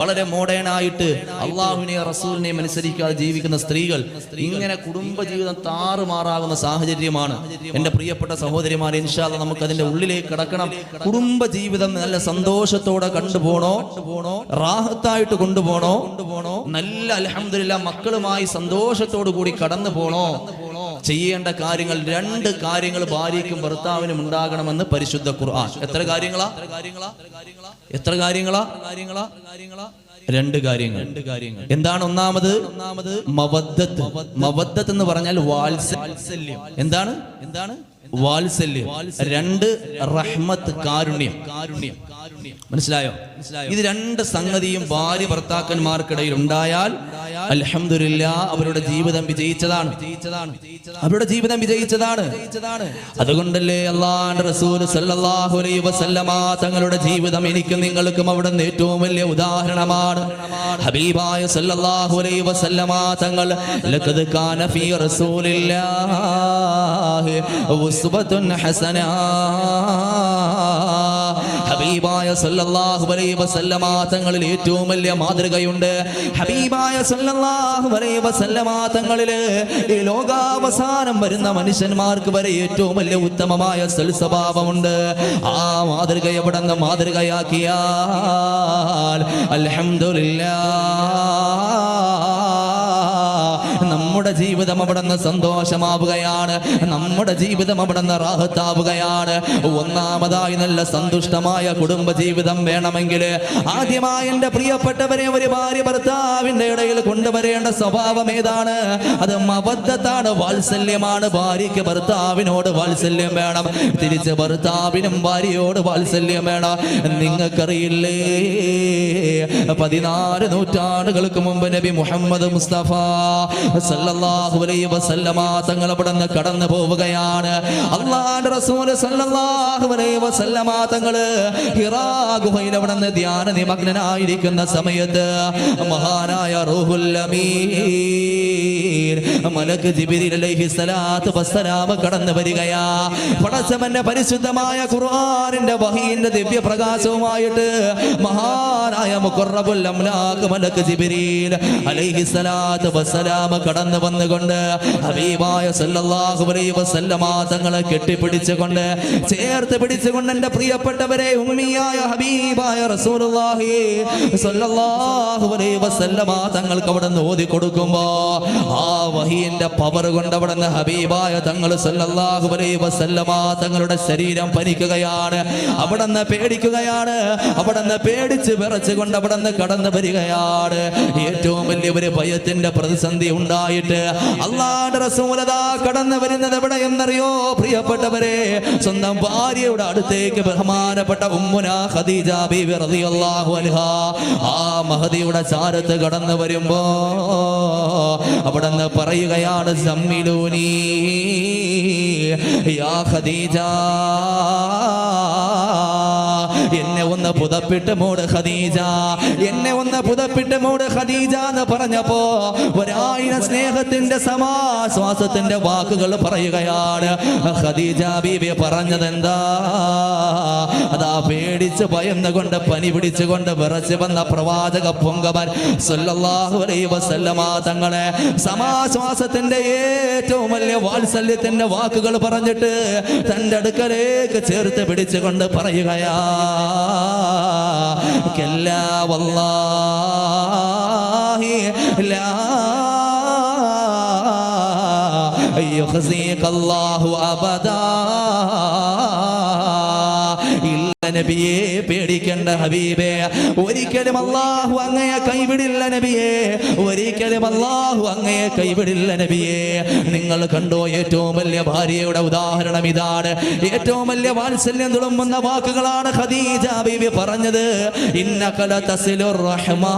വളരെ മോഡേണായിട്ട് അള്ളാഹുവിനെയും റസൂലിനെയും അനുസരിക്കാതെ ജീവിക്കുന്ന സ്ത്രീകൾ ഇങ്ങനെ കുടുംബ ജീവിതം താറുമാറാകുന്ന സാഹചര്യമാണ്. എന്റെ പ്രിയപ്പെട്ട സഹോദരിമാരെ ഇൻഷാല്ല നമുക്ക് അതിന്റെ ഉള്ളിലേക്ക് കിടക്കണം. കുടുംബജീവിതം നല്ല സന്തോഷത്തോടെ കണ്ടുപോണോ? പോണോ റാഹത്തായിട്ട് കൊണ്ടുപോണോ? കൊണ്ടുപോണോ നല്ല അലഹമില്ല മക്കളുമായി സന്തോഷത്തോടു കൂടി കടന്നു പോണോ ചെയ്യേണ്ട കാര്യങ്ങൾ രണ്ട് കാര്യങ്ങൾ ഭാര്യയ്ക്കും ഭർത്താവിനും ഉണ്ടാകണമെന്ന് പരിശുദ്ധ ഖുർആൻ. എത്ര കാര്യങ്ങളാ? എത്ര കാര്യങ്ങളാ? കാര്യങ്ങളാ കാര്യങ്ങളാ രണ്ട് കാര്യങ്ങൾ. രണ്ട് കാര്യങ്ങൾ എന്താണ് ഒന്നാമത്? ഒന്നാമത് മവദ്ദത്ത്. മവദ്ദത്ത് എന്ന് പറഞ്ഞാൽ വാത്സല്യം. എന്താണ്? എന്താണ്? വാത്സല്യം. രണ്ട് റഹ്മത്ത് കാരുണ്യം കാരുണ്യം. മനസ്സിലായോ? ഇത് രണ്ട് സംഗതിയും ഭാര്യ ഭർത്താക്കന്മാർക്കിടയിൽ ഉണ്ടായാൽ അലഹമില്ല അവരുടെ ജീവിതം വിജയിച്ചതാണ്. അവരുടെ ജീവിതം വിജയിച്ചതാണ്. അതുകൊണ്ടല്ലേ അള്ളാഹ് റസൂൽ സല്ലല്ലാഹു അലൈഹി വസല്ലമ തങ്ങളുടെ ജീവിതം എനിക്കും നിങ്ങൾക്കും അവിടെ നിന്ന് ഏറ്റവും വലിയ ഉദാഹരണമാണ്. ഹബീബായ സല്ലല്ലാഹു അലൈഹി വസല്ലമ തങ്ങൾ ലഖദ് കാന ഫീ റസൂലില്ലാഹി ഉസ്വത്തുൻ ഹസന. ഹബീബായ സല്ലല്ലാഹു അലൈഹി വസല്ലമ തങ്ങളിൽ ഏറ്റവും വലിയ മാതൃകയുണ്ട്. ഹബീബായ സല്ലല്ലാഹു അലൈഹി വസല്ലമ തങ്ങളിൽ ഈ ലോകാവസാനം വരുന്ന മനുഷ്യന്മാർക്ക് വരെ ഏറ്റവും വലിയ ഉത്തമമായ സൽസ്വഭാവമുണ്ട്. ആ മാതൃക എവിടെ നിന്ന് മാതൃകയാക്കിയാൽ അൽഹംദുലില്ലാ നമ്മുടെ ജീവിതം അവിടെ നിന്ന് സന്തോഷമാവുകയാണ്. നമ്മുടെ ജീവിതം അവിടെ നിന്ന് റാഹത്താവുകയാണ്. ഒന്നാമതായി നല്ല സന്തുഷ്ടമായ കുടുംബ ജീവിതം വേണമെങ്കിൽ ആദ്യമായി എന്റെ പ്രിയപ്പെട്ടവരെ ഒരു ഭാര്യ ഭർത്താവിന്റെ ഇടയിൽ കൊണ്ടുവരേണ്ട സ്വഭാവം ഏതാണ്? അത് മബദ്ധത്താണ് വാത്സല്യമാണ്. ഭാര്യയ്ക്ക് ഭർത്താവിനോട് വാത്സല്യം വേണം. തിരിച്ച് ഭർത്താവിനും ഭാര്യയോട് വാത്സല്യം വേണം. നിങ്ങൾക്കറിയില്ലേ? പതിനാല് നൂറ്റാണ്ടുകൾക്ക് മുമ്പ് നബി മുഹമ്മദ് മുസ്തഫ സല്ലല്ലാഹു അലൈഹി വസല്ലമ കടന്നു പോവുകയാണ്. റസൂൽ സല്ലല്ലാഹു അലൈഹി വസല്ലമ തങ്ങൾ ഹിറാ ഗുഹയിൽ അവിടെ നിന്ന് ധ്യാന സമയത്ത് മഹാനായ റൂഹുൽ അമീൻ മലക്ക് കടന്നു വരികയാ. പരിശുദ്ധമായ ഖുർആനിന്റെ വഹീന്റെ ദിവ്യ പ്രകാശവുമായിട്ട് മഹാനായ മലക്ക് കടന്നു വന്നുകൊണ്ട് ഹബീബായ സല്ലല്ലാഹു അലൈഹി വസല്ലമ തങ്ങളെ കെട്ടിപ്പിടിച്ചുകൊണ്ട് ചേർത്ത് പിടിച്ചുകൊണ്ട് എന്റെ പ്രിയപ്പെട്ടവരെ ഉമ്മിയായ ഹബീബായ റസൂലുള്ളാഹി സല്ലല്ലാഹു അലൈഹി വസല്ലമ തങ്ങൾക്ക് അവിടെ നിന്ന് ഓതി കൊടുക്കുമ്പോ ആ വഹീന്റെ പവർ കൊണ്ട് ഹബീബായ തങ്ങൾ സല്ലല്ലാഹു അലൈഹി വസല്ലമ തങ്ങളുടെ ശരീരം പനിക്കുകയാണ്. അവിടെ നിന്ന് പേടിക്കുകയാണ്. അവിടെ നിന്ന് പേടിച്ച് വിറച്ചുകൊണ്ട് അവിടെ നിന്ന് കടന്നു വരികയാണ്. ഏറ്റവും വലിയ ഒരു ഭയത്തിന്റെ പ്രതിസന്ധി ഉണ്ടായിട്ട് അള്ളാന്റെ റസൂലത കടന്നു വരുന്നത് എവിടെ എന്നറിയോ? പ്രിയപ്പെട്ടവരെ സ്വന്തം ഭാര്യയുടെ അടുത്തേക്ക് ബഹുമാനപ്പെട്ട ഉമ്മുന ഖദീജ ബീവി റളിയല്ലാഹു അൻഹ. ആ മഹദിയുടെ ചാരത്ത് കടന്നു വരുമ്പോ അവിടെ നിന്ന് പറയുകയാണ് സമ്മിലൂനി യാ ഖദീജ എന്നെ ഒന്ന് പുതപ്പിട്ട് മൂട് ഖദീജ. എന്നെ ഒന്ന് പുതപ്പിട്ട് മൂട് ഖദീജ എന്ന് പറഞ്ഞപ്പോ ഒരായിരം സ്നേഹത്തിന്റെ സമാശ്വാസത്തിന്റെ വാക്കുകൾ പറയുകയാണ്. ഖദീജ ബീബി പറഞ്ഞത് എന്താ അതാ പേടിച്ച് ഭയന്നുകൊണ്ട് പനി പിടിച്ചുകൊണ്ട് വിറച്ച് വന്ന പ്രവാചക പൊങ്കവൻ സല്ലല്ലാഹു അലൈഹി വസല്ലമ തങ്ങളെ സമാശ്വാസത്തിന്റെ ഏറ്റവും വലിയ വാത്സല്യത്തിന്റെ വാക്കുകൾ പറഞ്ഞിട്ട് തന്റെ അടുക്കലേക്ക് ചേർത്ത് പിടിച്ചുകൊണ്ട് പറയുകയാ كلا والله لا يخزيك الله أبداً നബിയെ പേടിക്കേണ്ട ഹബീബേ. ഒരിക്കലും അള്ളാഹു അങ്ങയെ കൈവിടില്ല നബിയെ. ഒരിക്കലും അള്ളാഹു അങ്ങയെ കൈവിടില്ല നബിയെ. നിങ്ങൾ കണ്ടോ ഏറ്റവും വലിയ ഭാര്യയുടെ ഉദാഹരണം ഇതാണ്. ഏറ്റവും വലിയ വാത്സല്യം തുളുമ്പുന്ന വാക്കുകളാണ് ഖദീജ ബീവി പറഞ്ഞത്. ഇന്നകല തസിലുർ റഹ്മാ.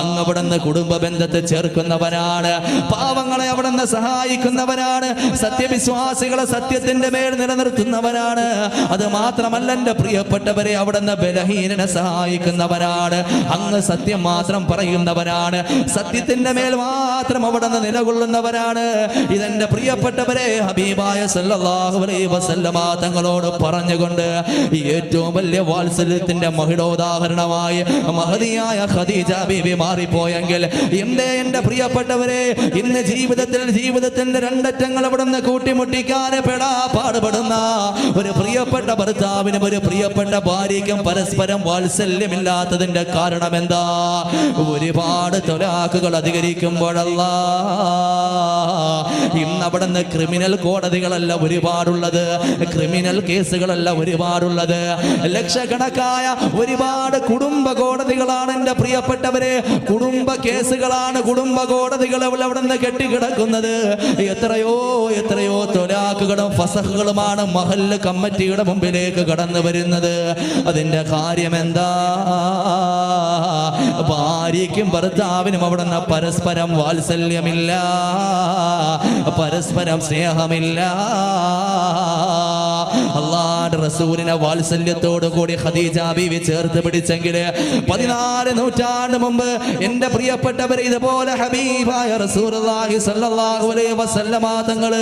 അങ്ങ് അവിടുന്ന് കുടുംബ ബന്ധത്തെ ചേർക്കുന്നവനാണ്. പാവങ്ങളെ അവിടുന്ന് സഹായിക്കുന്നവനാണ്. സത്യവിശ്വാസികളെ സത്യത്തിന്റെ മേൽ നിലനിർത്തുന്നവനാണ്. അത് മാത്രം മാത്രമല്ല എന്റെ പ്രിയപ്പെട്ടവരെ അവിടുന്ന് ബലഹീനനെ സഹായിക്കുന്നവരാണ്. അങ്ങ് സത്യം മാത്രം പറയുന്നവരാണ്. സത്യത്തിന്റെ മേൽ മാത്രം അവിടുന്ന് നിലകൊള്ളുന്നവരാണ്. ഇതെന്റെ പ്രിയപ്പെട്ടവരെ ഹബീബായ അലൈഹി വസല്ലമ തങ്ങളോട് പറഞ്ഞുകൊണ്ട് ഏറ്റവും വലിയ വാത്സല്യത്തിന്റെ മഹിടോദാഹരണമായി മഹതിയായ ഖദീജ ബീവി മാറിപ്പോയെങ്കിൽ എന്റെ എന്റെ പ്രിയപ്പെട്ടവരെ ഇന്ന് ജീവിതത്തിൽ ജീവിതത്തിന്റെ രണ്ടറ്റങ്ങൾ അവിടുന്ന് കൂട്ടിമുട്ടിക്കാൻ പെടാ പാടുപെടുന്ന ഒരു പ്രിയപ്പെട്ട ഭർത്താവിനും ഒരു പ്രിയപ്പെട്ട ഭാര്യയ്ക്കും പരസ്പരം വാത്സല്യമില്ലാത്തതിന്റെ കാരണം എന്താ ഒരുപാട് തൊലാക്കുകൾ അധികരിക്കുമ്പോഴല്ല ഇന്ന് അവിടെ നിന്ന് ക്രിമിനൽ കോടതികളല്ല ഒരുപാടുള്ളത് ക്രിമിനൽ കേസുകളല്ല ഒരുപാടുള്ളത്. ലക്ഷക്കണക്കായ ഒരുപാട് കുടുംബ കോടതികളാണ് എന്റെ പ്രിയപ്പെട്ടവരെ. കുടുംബ കേസുകളാണ് കുടുംബ കോടതികൾ അവിടെ നിന്ന് കെട്ടിക്കിടക്കുന്നത്. എത്രയോ എത്രയോ തൊലാക്കുകളും ഫസഹുകളുമാണ് മഹല്ല് കമ്മിറ്റിയുടെ മുമ്പിലേക്ക് കടന്നു വരുന്നത്? അതിന്റെ കാര്യം എന്താ ഭാര്യയ്ക്കും ഭർത്താവിനും അവിടെ നിന്ന് പരസ്പരം വാത്സല്യമില്ല. പരസ്പരം സ്നേഹമില്ല. അള്ളാന്റെ റസൂലിനെ വാത്സല്യത്തോടു കൂടി ഖദീജ ബീവി ചേർത്ത് പിടിച്ചെങ്കിൽ പതിനാല് നൂറ്റാണ്ട് മുമ്പ് എന്റെ പ്രിയപ്പെട്ടവർ ഇതുപോലെ ഹബീബായ വസല്ലമ തങ്ങൾ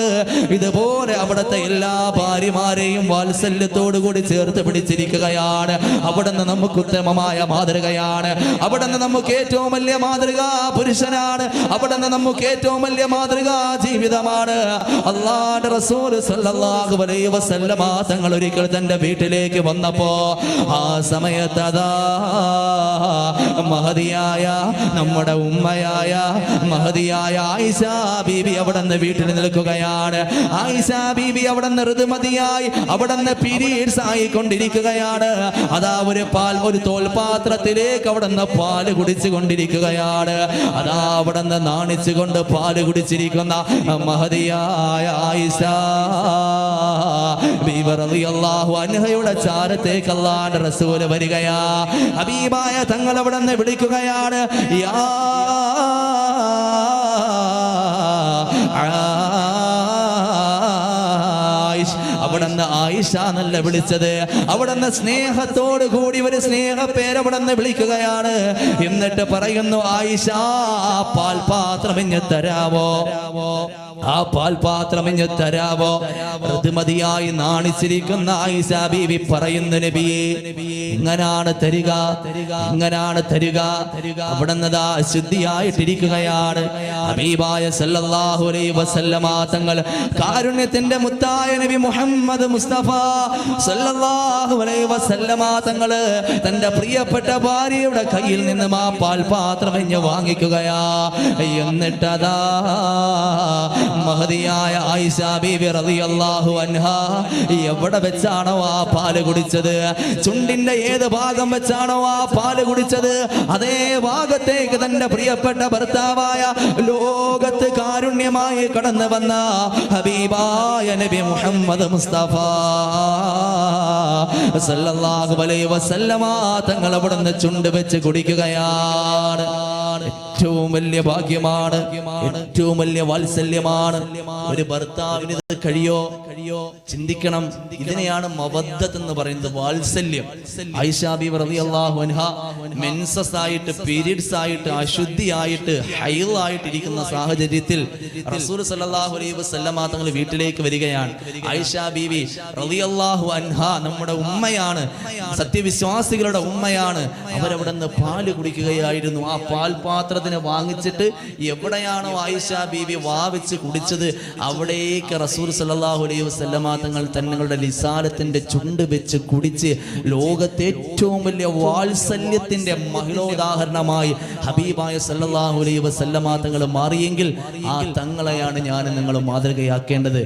ഇതുപോലെ അവിടുത്തെ എല്ലാ ഭാര്യമാരെയും വാത്സല്യത്തോടു കൂടി ചേർത്ത് പിടിച്ചിരിക്കുകയാണ്. അവിടുന്ന് നമുക്ക് ഉത്തമമായ മാതൃകയാണ്. അവിടുന്ന് നമുക്ക് ഏറ്റവും വലിയ മാതൃക പുരുഷനാണ്. അവിടുന്ന് നമുക്ക് ഏറ്റവും വലിയ മാതൃക ജീവിതമാണ്. അള്ളാന്റെ റസൂൽ സല്ലല്ലാഹു അലൈഹി വസല്ലമ തങ്ങൾ ഒരിക്കൽ തന്റെ വീട്ടിലേക്ക് വന്നപ്പോ ആ സമയത്ത് അതാ മഹതിയായ നമ്മുടെ ഉമ്മയായ മഹതിയായ ആയിഷ ബീബി അവിടെ നിന്ന് വീട്ടിൽ നിൽക്കുകയാണ്. ആയിഷ ബീബി അവിടെ നിന്ന് ഋതുമതിയായി. അവിടെ നിന്ന് പീരീഡ്സ് ആയിക്കൊണ്ടിരിക്കുകയാണ് അതാ ഒരു പാൽ ഒരു തോൽപാത്രത്തിലേക്ക് അവിടെ നിന്ന് പാൽ കുടിച്ചു കൊണ്ടിരിക്കുകയാണ് അതാ അവിടെ നിന്ന് നാണിച്ചുകൊണ്ട് പാൽ കുടിച്ചിരിക്കുന്ന മഹതിയായ ആയിഷ. അൻഹയുടെ ചാരത്തേക്ക് റസൂൽ വരികയാ. ഹബീബായ തങ്ങൾ അവിടെ നിന്ന് വിളിക്കുകയാണ് യാ അവിടുന്ന് ആയിഷ എന്നല്ല വിളിച്ചത്. അവിടുന്ന് സ്നേഹത്തോട് കൂടി ഒരു സ്നേഹ പേരവിടുന്ന് വിളിക്കുകയാണ്. എന്നിട്ട് പറയുന്നു ആയിഷ പാൽപാത്രം ഇഞ്ഞ് തരാവോ? ആ പാൽപാത്രം ഇഞ്ഞ് തരാവോ? ഋതുമതിയായി നാണിച്ചിരിക്കുന്ന ആയിഷ ബീവി പറയുന്നു നബിയെ ഇങ്ങനാണ് തരിക ഇങ്ങനാണ് തരിക. അവിടെ നിന്നതാ ശുദ്ധിയായിട്ടിരിക്കുകയാണ്. ഹബീബായ സല്ലല്ലാഹു അലൈഹി വസല്ലമ തങ്ങൾ കാരുണ്യത്തിന്റെ മുത്തായ നബി മുഹമ്മദ് മുസ്തഫ സല്ലല്ലാഹു അലൈഹി വസല്ലമ തങ്ങൾ തന്റെ പ്രിയപ്പെട്ട ഭാര്യയുടെ കയ്യിൽ നിന്നും ആ പാൽപാത്രം ഇഞ്ഞ് വാങ്ങിക്കുകയാ. എന്നിട്ടതാ മഹതിയായ ആയിഷ ബീബി റളിയല്ലാഹു അൻഹ. എവിടെ വെച്ചാണോ ആ പാൽ കുടിച്ചത്? ചുണ്ടിന്റെ ഏത് ഭാഗം വെച്ചാണോ ആ പാൽ കുടിച്ചത്? അതേ ഭാഗത്തേക്ക് തന്റെ പ്രിയപ്പെട്ട ഭർത്താവായ ലോകത്ത് കാരുണ്യമായി കടന്നു വന്ന ഹബീബായ നബി മുഹമ്മദ് മുസ്തഫ. സല്ലല്ലാഹു അലൈഹി വസല്ലമ തങ്ങൾ അവിടുന്ന് ചുണ്ട് വെച്ച് കുടിക്കുകയാണ്. ഏറ്റവും വലിയ ഭാഗ്യമാണ് ഏറ്റവും വലിയ വാത്സല്യമാണ്. ഒരു ഭർത്താവിന് ഇത് കഴിയോ? കഴിയോ ചിന്തിക്കണം. ഇതിനെയാണ് മവദ്ധത്ത് എന്ന് പറയുന്നത് വാത്സല്യം. ഐഷാബി റളിയല്ലാഹു അൻഹ മെൻസസ് ആയിട്ട് പീരിയഡ്സ് ആയിട്ട് അശുദ്ധിയായിട്ട് ഹൈലായിട്ട് ഇരിക്കുന്ന സാഹചര്യത്തിൽ റസൂൽ സല്ലല്ലാഹു അലൈഹി വസല്ലമ തങ്ങൾ വീട്ടിലേക്ക് വരികയാണ്. ഐഷ ബീവി റളിയല്ലാഹു അൻഹ നമ്മുടെ ഉമ്മയാണ് സത്യവിശ്വാസികളുടെ ഉമ്മയാണ്. അവരവിടെ നിന്ന് പാൽ കുടിക്കുകയായിരുന്നു. ആ പാൽപാത്രത്തിന് വാങ്ങിച്ചിട്ട് എവിടെയാണോ ആയിഷ ബീവി വാവിച്ച് കുടിച്ചത് അവിടേക്ക് റസൂർ സല്ലല്ലാഹു അലൈഹി വസല്ലമ തങ്ങൾ തങ്ങളുടെ ലിസാലത്തിന്റെ ചുണ്ട് വെച്ച് കുടിച്ച് ലോകത്തെ ഏറ്റവും വലിയ വാത്സല്യത്തിന്റെ മഹിളോദാഹരണമായി ഹബീബായ സല്ലല്ലാഹു അലൈഹി വസല്ലമ തങ്ങൾ മാറിയെങ്കിൽ ആ തങ്ങളെയാണ് ഞാൻ നിങ്ങൾ മാതൃകയാക്കേണ്ടത്.